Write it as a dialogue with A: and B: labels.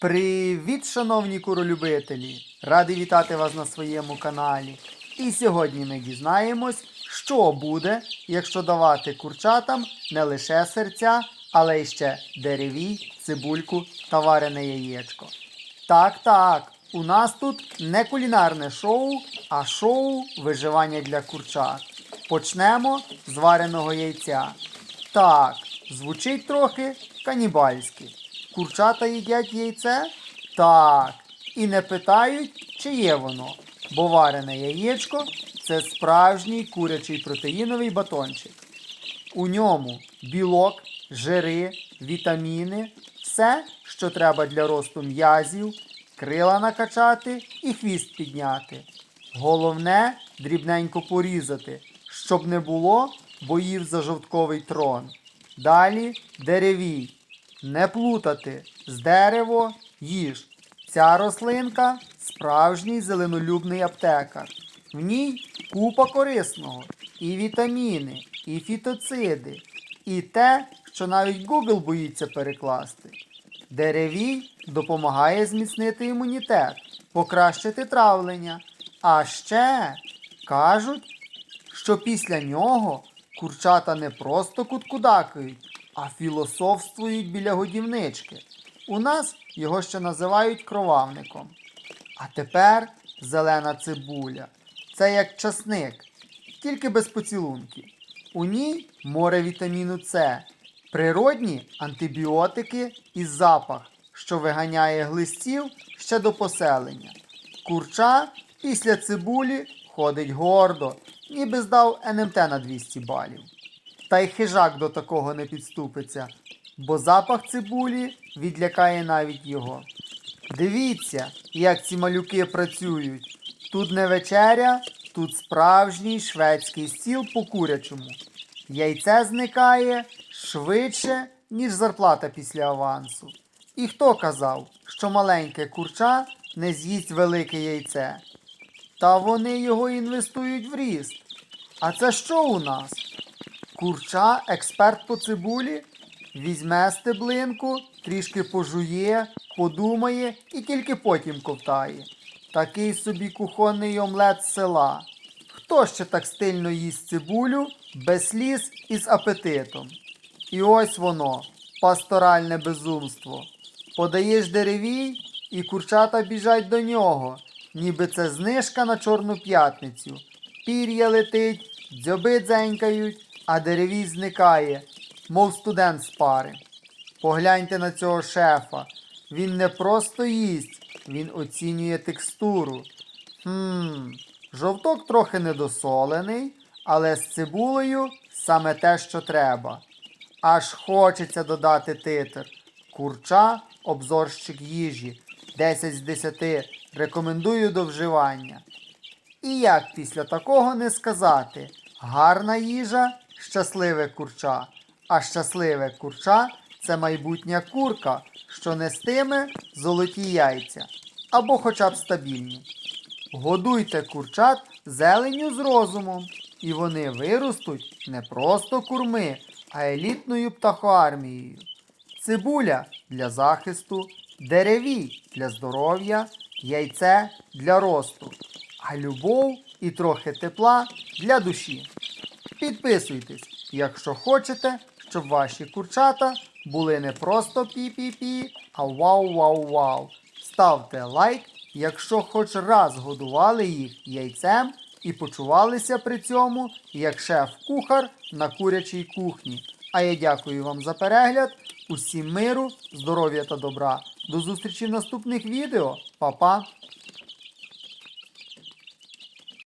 A: Привіт, шановні куролюбителі! Радий вітати вас на своєму каналі. І сьогодні ми дізнаємось, що буде, якщо давати курчатам не лише серця, але й ще деревій, цибульку та варене яєчко. Так, так, у нас тут не кулінарне шоу, а шоу виживання для курчат. Почнемо з вареного яйця. Так, звучить трохи канібальськи. Курчата їдять яйце? Так. І не питають, чи є воно. Бо варене яєчко це справжній курячий протеїновий батончик. У ньому білок, жири, вітаміни, все, що треба для росту м'язів, крила накачати і хвіст підняти. Головне дрібненько порізати, щоб не було боїв за жовтковий трон. Далі деревій. Не плутати з дерево їж. Ця рослинка справжній зеленолюбний аптекар. В ній купа корисного, і вітаміни, і фітоциди, і те, що навіть Google боїться перекласти. Деревій допомагає зміцнити імунітет, покращити травлення. А ще кажуть, що після нього курчата не просто куткудакають, а філософствують біля годівнички. У нас його ще називають кровавником. А тепер зелена цибуля. Це як часник, тільки без поцілунків. У ній море вітаміну С, природні антибіотики і запах, що виганяє глистів ще до поселення. Курча після цибулі ходить гордо, ніби здав НМТ на 200 балів. Та й хижак до такого не підступиться, бо запах цибулі відлякає навіть його. Дивіться, як ці малюки працюють. Тут не вечеря, тут справжній шведський стіл по курячому. Яйце зникає швидше, ніж зарплата після авансу. І хто казав, що маленьке курча не з'їсть велике яйце? Та вони його інвестують в ріст. А це що у нас? Курча, експерт по цибулі, візьме стеблинку, трішки пожує, подумає і тільки потім ковтає. Такий собі кухонний омлет з села. Хто ще так стильно їсть цибулю, без сліз і з апетитом? І ось воно, пасторальне безумство. Подаєш деревій, і курчата біжать до нього, ніби це знижка на Чорну п'ятницю. Пір'я летить, дзьоби дзенькають, а деревій зникає, мов студент з пари. Погляньте на цього шефа. Він не просто їсть, він оцінює текстуру. Хм, жовток трохи недосолений, але з цибулею саме те, що треба. Аж хочеться додати титр. Курча, обзорщик їжі. 10 з 10. Рекомендую до вживання. І як після такого не сказати? Гарна їжа, щасливе курча. А щасливе курча це майбутня курка, що нестиме золоті яйця або хоча б стабільні. Годуйте курчат зеленню з розумом, і вони виростуть не просто курми, а елітною птахоармією. Цибуля для захисту, деревій для здоров'я, яйце для росту, а любов і трохи тепла для душі. Підписуйтесь, якщо хочете, щоб ваші курчата були не просто пі-пі-пі, а вау-вау-вау. Ставте лайк, якщо хоч раз годували їх яйцем і почувалися при цьому як шеф-кухар на курячій кухні. А я дякую вам за перегляд. Усім миру, здоров'я та добра. До зустрічі в наступних відео. Па-па!